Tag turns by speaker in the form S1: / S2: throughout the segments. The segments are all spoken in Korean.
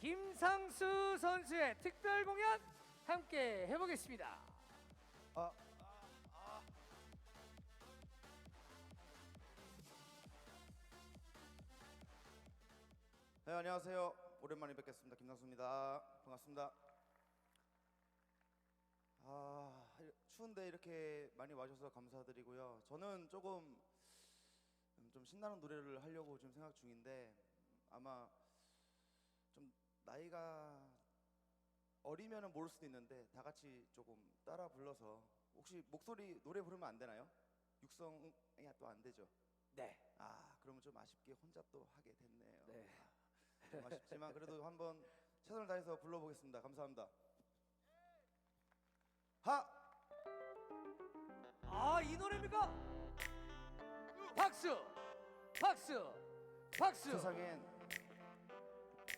S1: 김상수 선수의 특별 공연 함께 해보겠습니다.
S2: 아, 네, 안녕하세요. 오랜만에 뵙겠습니다. 김상수입니다. 반갑습니다. 아, 추운데 이렇게 많이 와주셔서 감사드리고요. 저는 조금 음, 좀 신나는 노래를 하려고 지금 생각 중인데 아마 좀 나이가 어리면은 모를 수도 있는데 다 같이 조금 따라 불러서 혹시 목소리 노래 부르면 안 되나요? 육성이 또안 되죠.
S1: 네.
S2: 아 그러면 좀 아쉽게 혼자 또 하게 됐네요.
S1: 네.
S2: 아, 좀 아쉽지만 그래도 한번 최선을 다해서 불러보겠습니다. 감사합니다. 하
S1: 아, 이 노래입니까? 박수! 박수! 박수!
S2: 세상엔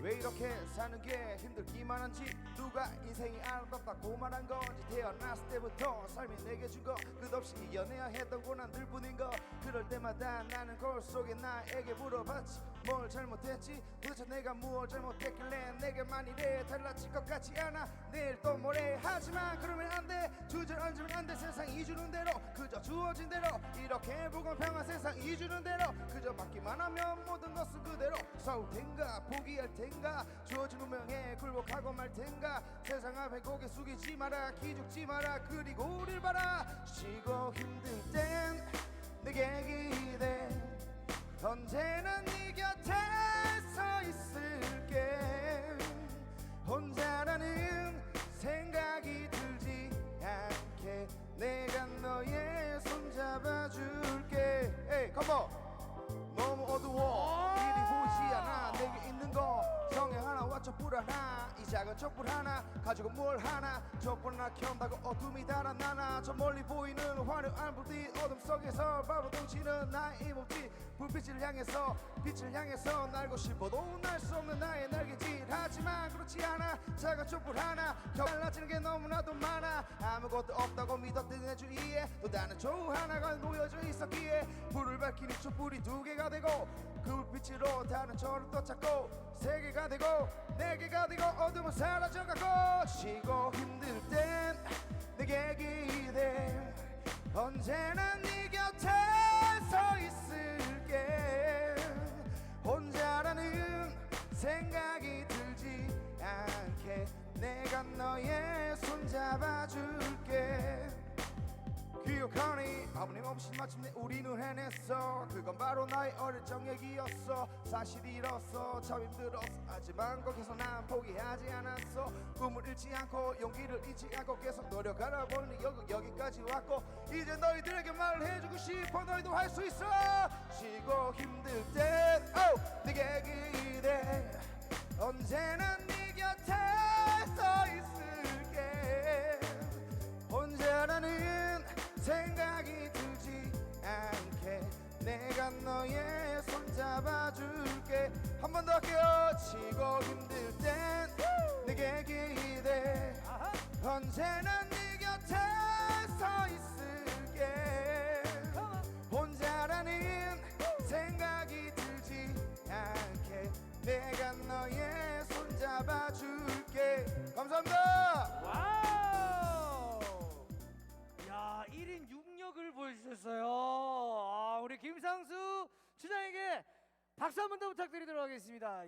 S2: 왜 이렇게 사는 게 힘들기만 한지 누가 인생이 아름답다고 말한 건지 태어났을 때부터 삶이 내게 준 거 끝없이 이겨내야 했던 고난들 뿐인 거. 그럴 때마다 나는 거울 속에 나에게 물어봤지. 뭘 잘못했지? 도대체 내가 무엇 잘못했길래 내게만 이래? 달라질 것 같지 않아. 내일 또 모레 하지만 그러면 안돼. 주절 얹으면 안돼. 세상 이주는 대로 그저 주어진 대로 이렇게 불공평한 세상 이주는 대로 그저 받기만 하면 모든 것은 그대로 싸울 텐가 포기할 텐가 주어진 운명에 굴복하고 말 텐가 세상 앞에 고개 숙이지 마라 기죽지 마라 그리고 우릴 봐라. 쉬고 하나 와쳐 불 하나 이 작은 촛불 하나 가지고 뭘 하나 촛불 하나 켠다고 어둠이 달아나나 저 멀리 보이는 화려한 불빛 어둠 속에서 바로 덩치는 나의 몸짓 불빛을 향해서 빛을 향해서 날고 싶어도 날 수 없는 나의 날개짓. 하지만 그렇지 않아 작은 촛불 하나 달라지는 게 너무나도 많아. 아무것도 없다고 믿었던 내 주위에 또 다른 조우 하나가 놓여져 있었기에 밝히는 촛불이 두 개가 되고 그 불빛으로 다른 저를 또 찾고 세 개가 되고 네 개가 되고 어둠은 사라져가고 쉬고 힘들 땐 내게 기대. 언제나 네 곁에 서 있을게. 혼자라는 생각이 들지 않게. 내가 너의 손 잡아줄게 기억하니? 아버님 없이 마침내 우리는 해냈어. 그건 바로 나의 어릴 적 얘기였어. 사실이로서 참 힘들었어. 하지만 거기서 난 포기하지 않았어. 꿈을 잃지 않고 용기를 잃지 않고 계속 노력하다 보니 여기, 여기까지 왔고 이제 너희들에게 말을 해주고 싶어 너희도 할 수 있어. 쉬고 힘들 땐 oh, 내게 기대. 언제나 언제나 네 곁에 서 있을게 혼자라는 생각이 들지 않게 내가 너의 손 잡아줄게 감사합니다
S1: 와우! 야, 1인 6역을 보여주셨어요. 아, 우리 김상수 주장에게 박수 한 번 더 부탁드리도록 하겠습니다.